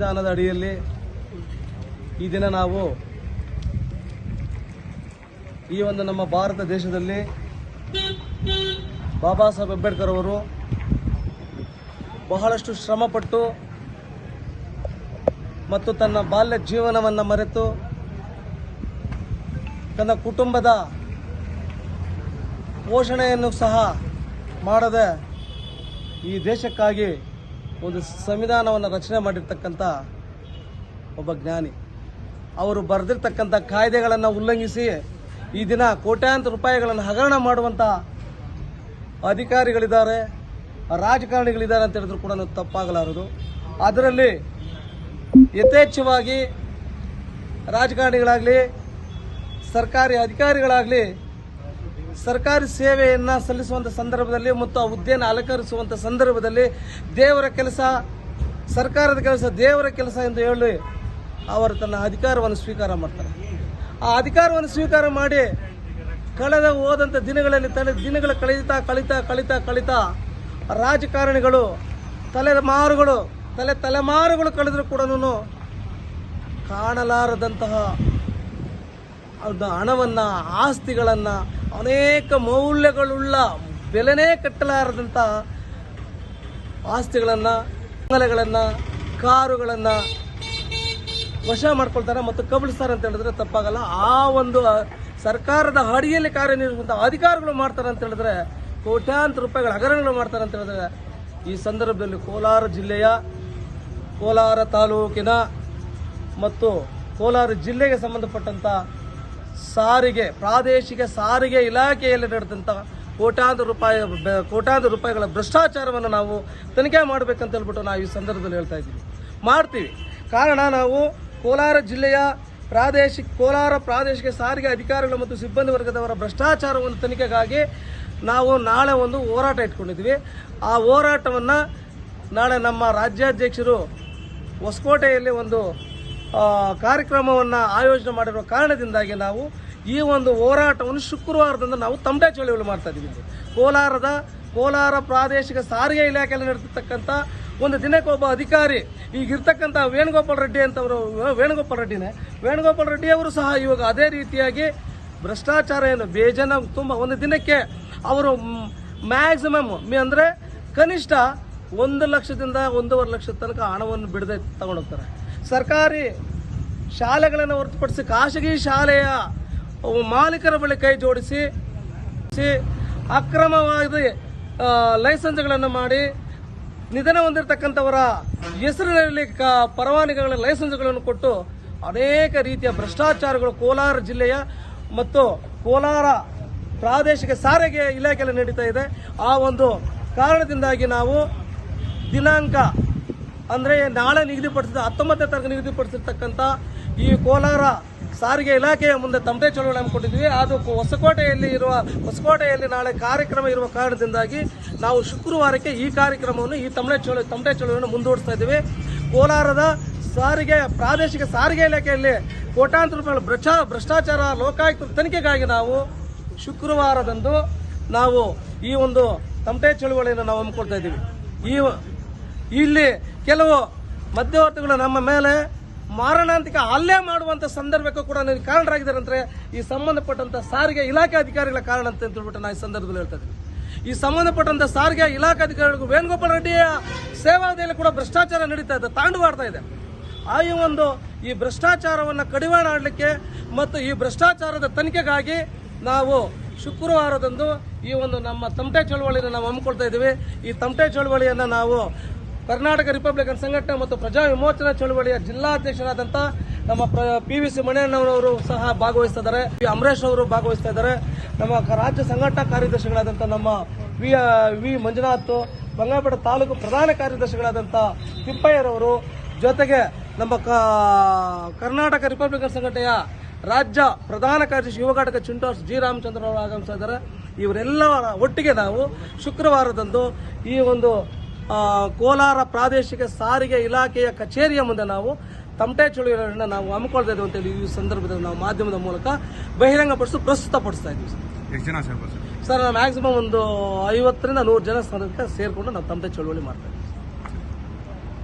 ಸಂವಿಧಾನದ ಅಡಿಯಲ್ಲಿ ಈ ದಿನ ನಾವು ಈ ಒಂದು ನಮ್ಮ ಭಾರತ ದೇಶದಲ್ಲಿ ಬಾಬಾ ಸಾಹೇಬ್ ಅಂಬೇಡ್ಕರ್ ಅವರು ಬಹಳಷ್ಟು ಶ್ರಮಪಟ್ಟು ಮತ್ತು ತನ್ನ ಬಾಲ್ಯ ಜೀವನವನ್ನು ಮರೆತು ತನ್ನ ಕುಟುಂಬದ ಪೋಷಣೆಯನ್ನು ಸಹ ಮಾಡದೆ ಈ ದೇಶಕ್ಕಾಗಿ ಒಂದು ಸಂವಿಧಾನವನ್ನು ರಚನೆ ಮಾಡಿರ್ತಕ್ಕಂಥ ಒಬ್ಬ ಜ್ಞಾನಿ. ಅವರು ಬರೆದಿರ್ತಕ್ಕಂಥ ಕಾಯ್ದೆಗಳನ್ನು ಉಲ್ಲಂಘಿಸಿ ಈ ದಿನ ಕೋಟ್ಯಾಂತರ ರೂಪಾಯಿಗಳನ್ನು ಹಗರಣ ಮಾಡುವಂಥ ಅಧಿಕಾರಿಗಳಿದ್ದಾರೆ, ರಾಜಕಾರಣಿಗಳಿದ್ದಾರೆ ಅಂತ ಹೇಳಿದ್ರು ಕೂಡ ತಪ್ಪಾಗಲಾರದು. ಅದರಲ್ಲಿ ಯಥೇಚ್ಛವಾಗಿ ರಾಜಕಾರಣಿಗಳಾಗಲಿ, ಸರ್ಕಾರಿ ಅಧಿಕಾರಿಗಳಾಗಲಿ ಸರ್ಕಾರಿ ಸೇವೆಯನ್ನು ಸಲ್ಲಿಸುವಂಥ ಸಂದರ್ಭದಲ್ಲಿ ಮತ್ತು ಆ ಹುದ್ದೆಯನ್ನು ಅಲಂಕರಿಸುವಂಥ ಸಂದರ್ಭದಲ್ಲಿ ದೇವರ ಕೆಲಸ, ಸರ್ಕಾರದ ಕೆಲಸ, ದೇವರ ಕೆಲಸ ಎಂದು ಹೇಳಿ ಅವರು ತನ್ನ ಅಧಿಕಾರವನ್ನು ಸ್ವೀಕಾರ ಮಾಡ್ತಾರೆ. ಆ ಅಧಿಕಾರವನ್ನು ಸ್ವೀಕಾರ ಮಾಡಿ ಕಳೆದ ಹೋದಂಥ ದಿನಗಳಲ್ಲಿ ತಲೆ ದಿನಗಳ ಕಳೀತಾ ಕಳೀತಾ ಕಳೀತಾ ಕಳೀತಾ ರಾಜಕಾರಣಿಗಳು, ತಲೆಮಾರುಗಳು, ತಲೆ ತಲೆಮಾರುಗಳು ಕಳೆದರೂ ಕೂಡ ಕಾಣಲಾರದಂತಹ ಹಣವನ್ನು, ಆಸ್ತಿಗಳನ್ನು ಅನೇಕ ಮೌಲ್ಯಗಳುಳ್ಳ ಬೆಲೆನೇ ಕಟ್ಟಲಾರದಂಥ ಆಸ್ತಿಗಳನ್ನು ಬಂಗಲೆಗಳನ್ನು ಕಾರುಗಳನ್ನು ವಶ ಮಾಡ್ಕೊಳ್ತಾರೆ ಮತ್ತು ಕಬಳಿಸ್ತಾರೆ ಅಂತ ಹೇಳಿದ್ರೆ ತಪ್ಪಾಗಲ್ಲ. ಆ ಒಂದು ಸರ್ಕಾರದ ಅಡಿಯಲ್ಲಿ ಕಾರ್ಯನಿರ್ವಹಿಸುವಂಥ ಅಧಿಕಾರಿಗಳು ಮಾಡ್ತಾರೆ ಅಂತ ಹೇಳಿದ್ರೆ ಕೋಟ್ಯಾಂತರ ರೂಪಾಯಿಗಳ ಹಗರಣಗಳು ಮಾಡ್ತಾರೆ ಅಂತ ಹೇಳಿದ್ರೆ ಈ ಸಂದರ್ಭದಲ್ಲಿ ಕೋಲಾರ ಜಿಲ್ಲೆಯ, ಕೋಲಾರ ತಾಲೂಕಿನ ಮತ್ತು ಕೋಲಾರ ಜಿಲ್ಲೆಗೆ ಸಂಬಂಧಪಟ್ಟಂಥ ಸಾರಿಗೆ, ಪ್ರಾದೇಶಿಕ ಸಾರಿಗೆ ಇಲಾಖೆಯಲ್ಲಿ ನಡೆದಂಥ ಕೋಟ್ಯಾಂತರ ರೂಪಾಯಿ ಕೋಟ್ಯಾಂತರ ರೂಪಾಯಿಗಳ ಭ್ರಷ್ಟಾಚಾರವನ್ನು ನಾವು ತನಿಖೆ ಮಾಡಬೇಕಂತ ಹೇಳ್ಬಿಟ್ಟು ನಾವು ಈ ಸಂದರ್ಭದಲ್ಲಿ ಹೇಳ್ತಾ ಇದ್ದೀವಿ. ಮಾಡ್ತೀವಿ. ಕಾರಣ ನಾವು ಕೋಲಾರ ಜಿಲ್ಲೆಯ ಪ್ರಾದೇಶಿಕ, ಕೋಲಾರ ಪ್ರಾದೇಶಿಕ ಸಾರಿಗೆ ಅಧಿಕಾರಿಗಳು ಮತ್ತು ಸಿಬ್ಬಂದಿ ವರ್ಗದವರ ಭ್ರಷ್ಟಾಚಾರವನ್ನು ತನಿಖೆಗಾಗಿ ನಾವು ನಾಳೆ ಒಂದು ಹೋರಾಟ ಇಟ್ಕೊಂಡಿದ್ವಿ ಆ ಹೋರಾಟವನ್ನು ನಾಳೆ ನಮ್ಮ ರಾಜ್ಯಾಧ್ಯಕ್ಷರು ಹೊಸಕೋಟೆಯಲ್ಲಿ ಒಂದು ಕಾರ್ಯಕ್ರಮವನ್ನು ಆಯೋಜನೆ ಮಾಡಿರುವ ಕಾರಣದಿಂದಾಗಿ ನಾವು ಈ ಒಂದು ಹೋರಾಟವನ್ನು ಶುಕ್ರವಾರದಿಂದ ನಾವು ತಮಟೆ ಚಳುವಳಿ ಮಾಡ್ತಾ ಇದ್ದೀವಿ. ಕೋಲಾರದ, ಕೋಲಾರ ಪ್ರಾದೇಶಿಕ ಸಾರಿಗೆ ಇಲಾಖೆಯಲ್ಲಿ ನಡೆದಿರ್ತಕ್ಕಂಥ ಒಂದು ದಿನಕ್ಕೆ ಒಬ್ಬ ಅಧಿಕಾರಿ ಈಗ ಇರ್ತಕ್ಕಂಥ ವೇಣುಗೋಪಾಲ್ ರೆಡ್ಡಿ ಅಂತವರು ವೇಣುಗೋಪಾಲ್ ರೆಡ್ಡಿನೇ, ವೇಣುಗೋಪಾಲ್ ರೆಡ್ಡಿ ಅವರು ಸಹ ಇವಾಗ ಅದೇ ರೀತಿಯಾಗಿ ಭ್ರಷ್ಟಾಚಾರ ಏನು ಬೇಜನ ತುಂಬ ಒಂದು ದಿನಕ್ಕೆ ಅವರು ಮ್ಯಾಕ್ಸಿಮಮ್ ಅಂದರೆ ಕನಿಷ್ಠ ಒಂದು ಲಕ್ಷದಿಂದ ಒಂದೂವರೆ ಲಕ್ಷದ ತನಕ ಹಣವನ್ನು ಬಿಡದೆ ತಗೊಂಡೋಗ್ತಾರೆ ಸರ್ಕಾರಿ ಶಾಲೆಗಳನ್ನು ಹೊರತುಪಡಿಸಿ ಖಾಸಗಿ ಶಾಲೆಯ ಮಾಲೀಕರ ಬಳಿ ಕೈ ಜೋಡಿಸಿ ಅಕ್ರಮವಾಗಿ ಲೈಸೆನ್ಸ್ಗಳನ್ನು ಮಾಡಿ ನಿಧನ ಹೊಂದಿರತಕ್ಕಂಥವರ ಹೆಸರಿನಲ್ಲಿ ಪರವಾನಗಿಗಳ ಲೈಸೆನ್ಸ್ಗಳನ್ನು ಕೊಟ್ಟು ಅನೇಕ ರೀತಿಯ ಭ್ರಷ್ಟಾಚಾರಗಳು ಕೋಲಾರ ಜಿಲ್ಲೆಯ ಮತ್ತು ಕೋಲಾರ ಪ್ರಾದೇಶಿಕ ಸಾರಿಗೆ ಇಲಾಖೆಯಲ್ಲಿ ನಡೀತಾ ಇದೆ. ಆ ಒಂದು ಕಾರಣದಿಂದಾಗಿ ನಾವು ದಿನಾಂಕ ಅಂದರೆ ನಾಳೆ ನಿಗದಿಪಡಿಸಿದ ಹತ್ತೊಂಬತ್ತನೇ ತಾರೀಕು ನಿಗದಿಪಡಿಸಿರ್ತಕ್ಕಂಥ ಈ ಕೋಲಾರ ಸಾರಿಗೆ ಇಲಾಖೆಯ ಮುಂದೆ ತಮಟೆ ಚಳುವಳಿ ಹಮ್ಮಿಕೊಂಡಿದ್ವಿ. ಅದು ಹೊಸಕೋಟೆಯಲ್ಲಿ ಇರುವ ಹೊಸಕೋಟೆಯಲ್ಲಿ ನಾಳೆ ಕಾರ್ಯಕ್ರಮ ಇರುವ ಕಾರಣದಿಂದಾಗಿ ನಾವು ಶುಕ್ರವಾರಕ್ಕೆ ಈ ಕಾರ್ಯಕ್ರಮವನ್ನು, ಈ ತಮಟೆ ಚಳುವಳಿ ತಮಟೆ ಚಳುವಳಿಯನ್ನು ಮುಂದೂಡಿಸ್ತಾ ಇದ್ದೀವಿ. ಕೋಲಾರದ ಸಾರಿಗೆ ಪ್ರಾದೇಶಿಕ ಸಾರಿಗೆ ಇಲಾಖೆಯಲ್ಲಿ ಕೋಟಾಂತರ ರೂಪಾಯಿ ಭ್ರಷ್ಟಾ ಭ್ರಷ್ಟಾಚಾರ ಲೋಕಾಯುಕ್ತ ತನಿಖೆಗಾಗಿ ನಾವು ಶುಕ್ರವಾರದಂದು ನಾವು ಈ ಒಂದು ತಮಟೆ ಚಳುವಳಿಯನ್ನು ನಾವು ಹಮ್ಮಿಕೊಳ್ತಾ ಇದ್ದೀವಿ. ಈ ಇಲ್ಲಿ ಕೆಲವು ಮಧ್ಯವರ್ತಿಗಳು ನಮ್ಮ ಮೇಲೆ ಮಾರಣಾಂತಿಕ ಹಲ್ಲೆ ಮಾಡುವಂತ ಸಂದರ್ಭಕ್ಕೂ ಕೂಡ ನನಗೆ ಕಾರಣರಾಗಿದ್ದಾರೆ ಈ ಸಂಬಂಧಪಟ್ಟಂತ ಸಾರಿಗೆ ಇಲಾಖೆ ಅಧಿಕಾರಿಗಳ ಕಾರಣ ಅಂತ ಹೇಳ್ಬಿಟ್ಟು ನಾನು ಈ ಸಂದರ್ಭದಲ್ಲಿ ಹೇಳ್ತಾ ಇದ್ದೀನಿ. ಈ ಸಂಬಂಧಪಟ್ಟಂತ ಸಾರಿಗೆ ಇಲಾಖೆ ಅಧಿಕಾರಿಗಳಿಗೂ ವೇಣುಗೋಪಾಲ್ ರೆಡ್ಡಿಯ ಸೇವಾದಲ್ಲಿ ಕೂಡ ಭ್ರಷ್ಟಾಚಾರ ನಡೀತಾ ಇದೆ, ತಾಂಡವಾಡ್ತಾ ಇದೆ. ಆ ಒಂದು ಈ ಭ್ರಷ್ಟಾಚಾರವನ್ನು ಕಡಿವಾಣ ಮಾಡಲಿಕ್ಕೆ ಮತ್ತು ಈ ಭ್ರಷ್ಟಾಚಾರದ ತನಿಖೆಗಾಗಿ ನಾವು ಶುಕ್ರವಾರದಂದು ಈ ಒಂದು ನಮ್ಮ ತಮಟೆ ಚಳವಳಿಯನ್ನು ನಾವು ಹಮ್ಮಿಕೊಳ್ತಾ ಇದ್ದೀವಿ. ಈ ತಮಟೆ ಚಳವಳಿಯನ್ನು ನಾವು ಕರ್ನಾಟಕ ರಿಪಬ್ಲಿಕನ್ ಸಂಘಟನೆ ಮತ್ತು ಪ್ರಜಾ ವಿಮೋಚನಾ ಚಳವಳಿಯ ಜಿಲ್ಲಾಧ್ಯಕ್ಷರಾದಂಥ ನಮ್ಮ ಪಿ ವಿ ಸಿ ಮಣಿಯಣ್ಣವರವರು ಸಹ ಭಾಗವಹಿಸ್ತಿದ್ದಾರೆ. ಪಿ ಅಮರೇಶ್ ಅವರು ಭಾಗವಹಿಸ್ತಾ ಇದ್ದಾರೆ ನಮ್ಮ ರಾಜ್ಯ ಸಂಘಟನಾ ಕಾರ್ಯದರ್ಶಿಗಳಾದಂಥ ನಮ್ಮ ವಿ ವಿ ಮಂಜುನಾಥ್, ಬಂಗಾರಪೇಟೆ ತಾಲೂಕು ಪ್ರಧಾನ ಕಾರ್ಯದರ್ಶಿಗಳಾದಂಥ ತಿಪ್ಪಯ್ಯರವರು, ಜೊತೆಗೆ ನಮ್ಮ ಕರ್ನಾಟಕ ರಿಪಬ್ಲಿಕನ್ ಸಂಘಟನೆಯ ರಾಜ್ಯ ಪ್ರಧಾನ ಕಾರ್ಯದರ್ಶಿ ಯುವ ಘಟಕ ಚಿಂಟೋಸ್ ಜಿ ರಾಮಚಂದ್ರ ಅವರು ಆಗಮಿಸಿದ್ದಾರೆ ಇವರೆಲ್ಲ ಒಟ್ಟಿಗೆ ನಾವು ಶುಕ್ರವಾರದಂದು ಈ ಒಂದು ಕೋಲಾರ ಪ್ರಾದೇಶಿಕ ಸಾರಿಗೆ ಇಲಾಖೆಯ ಕಚೇರಿಯ ಮುಂದೆ ನಾವು ತಮಟೆ ಚಳುವಳಿಯನ್ನು ನಾವು ಹಮ್ಮಿಕೊಳ್ತಾ ಇದ್ದೇವೆ ಅಂತೇಳಿ ಈ ಸಂದರ್ಭದಲ್ಲಿ ನಾವು ಮಾಧ್ಯಮದ ಮೂಲಕ ಬಹಿರಂಗಪಡಿಸಿ ಪ್ರಸ್ತುತಪಡಿಸ್ತಾ ಇದ್ದೀವಿ ಸರ್. ಎಷ್ಟು ಜನ ಸೇರ್ಬೋದು ಸರ್ ಸರ್ ಮ್ಯಾಕ್ಸಿಮಮ್ ಒಂದು ಐವತ್ತರಿಂದ ನೂರು ಜನ ಸ್ಥಾನಕ್ಕೆ ಸೇರಿಕೊಂಡು ನಾವು ತಮಟೆ ಚಳುವಳಿ ಮಾಡ್ತಾ ಇದ್ದೀವಿ